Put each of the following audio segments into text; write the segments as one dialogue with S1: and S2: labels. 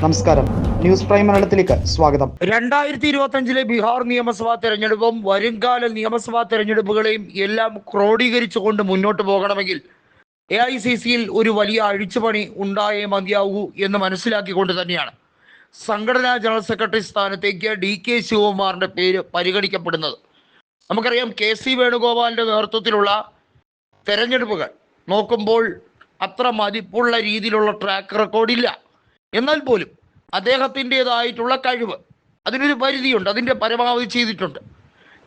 S1: നമസ്കാരം. News prime മലയാളത്തിലേക്ക് സ്വാഗതം.
S2: രണ്ടായിരത്തി ഇരുപത്തിയഞ്ചിലെ ബീഹാർ നിയമസഭാ തെരഞ്ഞെടുപ്പും വരുംകാല നിയമസഭാ തെരഞ്ഞെടുപ്പുകളെയും എല്ലാം ക്രോഡീകരിച്ചുകൊണ്ട് മുന്നോട്ട് പോകണമെങ്കിൽ എ ഐ സി സിയിൽ ഒരു വലിയ അഴിച്ചുപണി ഉണ്ടായേ മതിയാവൂ എന്ന് മനസ്സിലാക്കിക്കൊണ്ട് തന്നെയാണ് സംഘടനാ ജനറൽ സെക്രട്ടറി സ്ഥാനത്തേക്ക് ഡി കെ ശിവകുമാറിന്റെ പേര് പരിഗണിക്കപ്പെടുന്നത്. നമുക്കറിയാം കെ സി വേണുഗോപാലിന്റെ നേതൃത്വത്തിലുള്ള തെരഞ്ഞെടുപ്പുകൾ നോക്കുമ്പോൾ അത്ര മതിപ്പുള്ള രീതിയിലുള്ള ട്രാക്ക് റെക്കോർഡില്ല എന്നാൽ പോലും അദ്ദേഹത്തിന്റെതായിട്ടുള്ള കഴിവ് അതിനൊരു പരിധിയുണ്ട് അതിന്റെ പരമാവധി ചെയ്തിട്ടുണ്ട്.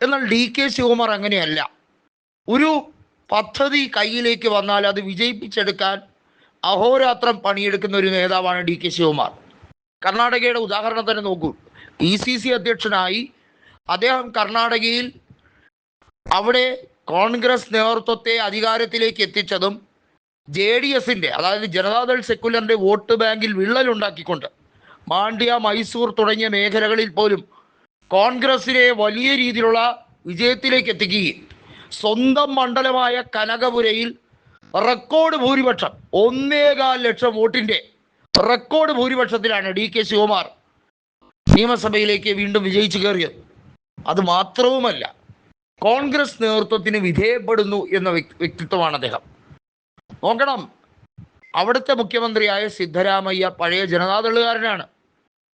S2: എന്നാൽ ഡി കെ ശിവകുമാർ അങ്ങനെയല്ല. ഒരു പദ്ധതി കയ്യിലേക്ക് വന്നാൽ അത് വിജയിപ്പിച്ചെടുക്കാൻ അഹോരാത്രം പണിയെടുക്കുന്ന ഒരു നേതാവാണ് ഡി കെ ശിവകുമാർ. കർണാടകയുടെ ഉദാഹരണം തന്നെ നോക്കൂ. ഇ സി സി അധ്യക്ഷനായി അദ്ദേഹം കർണാടകയിൽ അവിടെ കോൺഗ്രസ് നേതൃത്വത്തെ അധികാരത്തിലേക്ക് എത്തിച്ചതും ജെ ഡി എസിന്റെ അതായത് ജനതാദൾ സെക്കുലറിന്റെ വോട്ട് ബാങ്കിൽ വിള്ളലുണ്ടാക്കിക്കൊണ്ട് മാണ്ഡ്യ മൈസൂർ തുടങ്ങിയ മേഖലകളിൽ പോലും കോൺഗ്രസിനെ വലിയ രീതിയിലുള്ള വിജയത്തിലേക്ക് എത്തിക്കുകയും സ്വന്തം മണ്ഡലമായ കനകപുരയിൽ റെക്കോർഡ് ഭൂരിപക്ഷം ഒന്നേകാൽ ലക്ഷം വോട്ടിന്റെ റെക്കോർഡ് ഭൂരിപക്ഷത്തിലാണ് ഡി കെ ശിവകുമാർ നിയമസഭയിലേക്ക് വീണ്ടും വിജയിച്ചു കയറിയത്. അത് മാത്രവുമല്ല കോൺഗ്രസ് നേതൃത്വത്തിന് വിധേയപ്പെടുന്നു എന്ന വ്യക്തിത്വമാണ് അദ്ദേഹം. നോക്കണം. അവിടുത്തെ മുഖ്യമന്ത്രിയായ സിദ്ധരാമയ്യ പഴയ ജനതാദളുകാരനാണ്.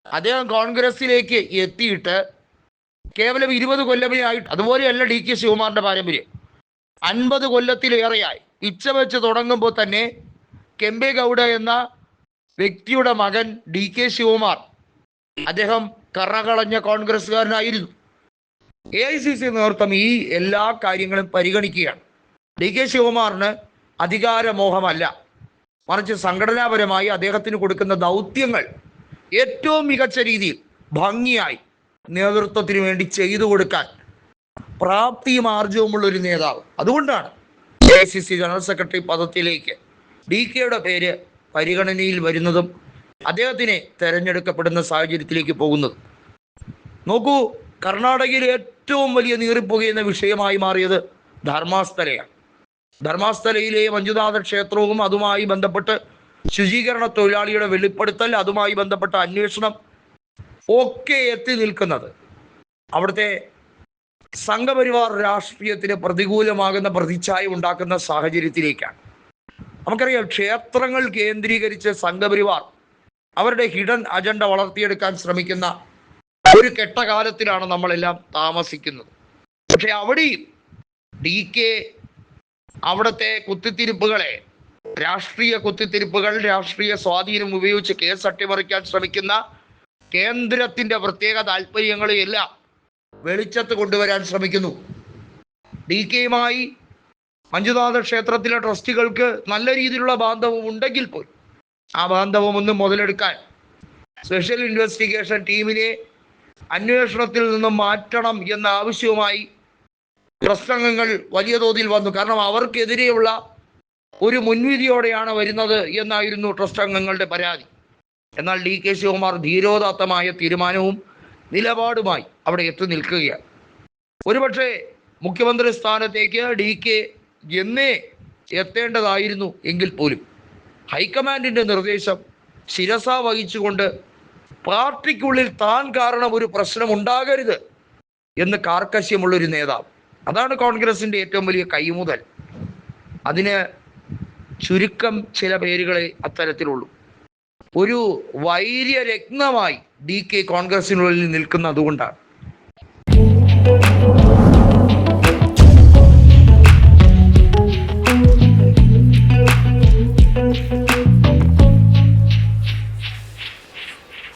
S2: അദ്ദേഹം കോൺഗ്രസിലേക്ക് എത്തിയിട്ട് കേവലം ഇരുപത് കൊല്ലമേ ആയിട്ട് അതുപോലെയല്ല ഡി കെ ശിവകുമാറിന്റെ പാരമ്പര്യം. അൻപത് കൊല്ലത്തിലേറെയായി. ഇച്ച വെച്ച് തുടങ്ങുമ്പോൾ തന്നെ കെമ്പെ ഗൗഡ എന്ന വ്യക്തിയുടെ മകൻ ഡി കെ ശിവകുമാർ അദ്ദേഹം കറകളഞ്ഞ കോൺഗ്രസ്സുകാരനായിരുന്നു. എ ഐ സി സി നേതൃത്വം ഈ എല്ലാ കാര്യങ്ങളും പരിഗണിക്കുകയാണ്. D K ശിവകുമാറിന് അധികാരമോഹമല്ല. മറിച്ച് സംഘടനാപരമായി അദ്ദേഹത്തിന് കൊടുക്കുന്ന ദൗത്യങ്ങൾ ഏറ്റവും മികച്ച രീതിയിൽ ഭംഗിയായി നേതൃത്വത്തിന് വേണ്ടി ചെയ്തു കൊടുക്കാൻ പ്രാപ്തിയും ആർജവുമുള്ള ഒരു നേതാവ്. അതുകൊണ്ടാണ് A C C general secretary പദത്തിലേക്ക് D കെയുടെ പേര് പരിഗണനയിൽ വരുന്നതും അദ്ദേഹത്തിനെ തെരഞ്ഞെടുക്കപ്പെടുന്ന സാഹചര്യത്തിലേക്ക് പോകുന്നത്. നോക്കൂ കർണാടകയിൽ ഏറ്റവും വലിയ നീറിപ്പുകയുന്ന വിഷയമായി മാറിയത് ധർമാസ്ഥലയാണ്. ധർമാസ്ഥലയിലെ മഞ്ജുനാഥ ക്ഷേത്രവും അതുമായി ബന്ധപ്പെട്ട് ശുചീകരണ തൊഴിലാളിയുടെ വെളിപ്പെടുത്തൽ അതുമായി ബന്ധപ്പെട്ട അന്വേഷണം ഒക്കെ എത്തി നിൽക്കുന്നത്. അവിടുത്തെ സംഘപരിവാർ രാഷ്ട്രീയത്തിന് പ്രതികൂലമാകുന്ന പ്രതിച്ഛായ ഉണ്ടാക്കുന്ന സാഹചര്യത്തിലേക്കാണ്. നമുക്കറിയാം ക്ഷേത്രങ്ങൾ കേന്ദ്രീകരിച്ച് സംഘപരിവാർ അവരുടെ ഹിഡൻ അജണ്ട വളർത്തിയെടുക്കാൻ ശ്രമിക്കുന്ന ഒരു കെട്ടകാലത്തിലാണ് നമ്മളെല്ലാം താമസിക്കുന്നത്. പക്ഷെ അവിടെയും ഡി കെ അവിടുത്തെ കുത്തിത്തിരിപ്പുകളെ രാഷ്ട്രീയ കുത്തിത്തിരിപ്പുകൾ രാഷ്ട്രീയ സ്വാധീനം ഉപയോഗിച്ച് കേസ് അട്ടിമറിക്കാൻ ശ്രമിക്കുന്ന കേന്ദ്രത്തിന്റെ പ്രത്യേക താല്പര്യങ്ങളെയെല്ലാം വെളിച്ചത്ത് കൊണ്ടുവരാൻ ശ്രമിക്കുന്നു. ഡി കെയുമായി മഞ്ജുനാഥ ക്ഷേത്രത്തിലെ ട്രസ്റ്റികൾക്ക് നല്ല രീതിയിലുള്ള ബാന്ധവം ഉണ്ടെങ്കിൽ പോലും ആ ബാന്ധവം ഒന്ന് മുതലെടുക്കാൻ സ്പെഷ്യൽ ഇൻവെസ്റ്റിഗേഷൻ ടീമിനെ അന്വേഷണത്തിൽ നിന്നും മാറ്റണം എന്ന ആവശ്യവുമായി പ്രസംഗങ്ങൾ വലിയ തോതിൽ വന്നു. കാരണം അവർക്കെതിരെയുള്ള ഒരു മുൻവിധിയോടെയാണ് വരുന്നത് എന്നായിരുന്നു ട്രസ്റ്റ് അംഗങ്ങളുടെ പരാതി. എന്നാൽ ഡി കെ ശിവകുമാർ ധീരോദാത്തമായ തീരുമാനവും നിലപാടുമായി അവിടെ എത്തി നിൽക്കുകയാണ്. ഒരുപക്ഷെ മുഖ്യമന്ത്രി സ്ഥാനത്തേക്ക് ഡി കെ എന്നേ എത്തേണ്ടതായിരുന്നു എങ്കിൽ പോലും ഹൈക്കമാൻഡിന്റെ നിർദ്ദേശം ശിരസ വഹിച്ചുകൊണ്ട് പാർട്ടിക്കുള്ളിൽ താൻ കാരണം ഒരു പ്രശ്നം ഉണ്ടാകരുത് എന്ന് കാർക്കശ്യമുള്ളൊരു നേതാവ് അതാണ് കോൺഗ്രസിന്റെ ഏറ്റവും വലിയ കൈമുതൽ. അതിന് ചുരുക്കം ചില പേരുകളെ അത്തരത്തിലുള്ളൂ. ഒരു വൈര്യരത്നമായി ഡി കെ കോൺഗ്രസിനുള്ളിൽ നിൽക്കുന്നത് അതുകൊണ്ടാണ്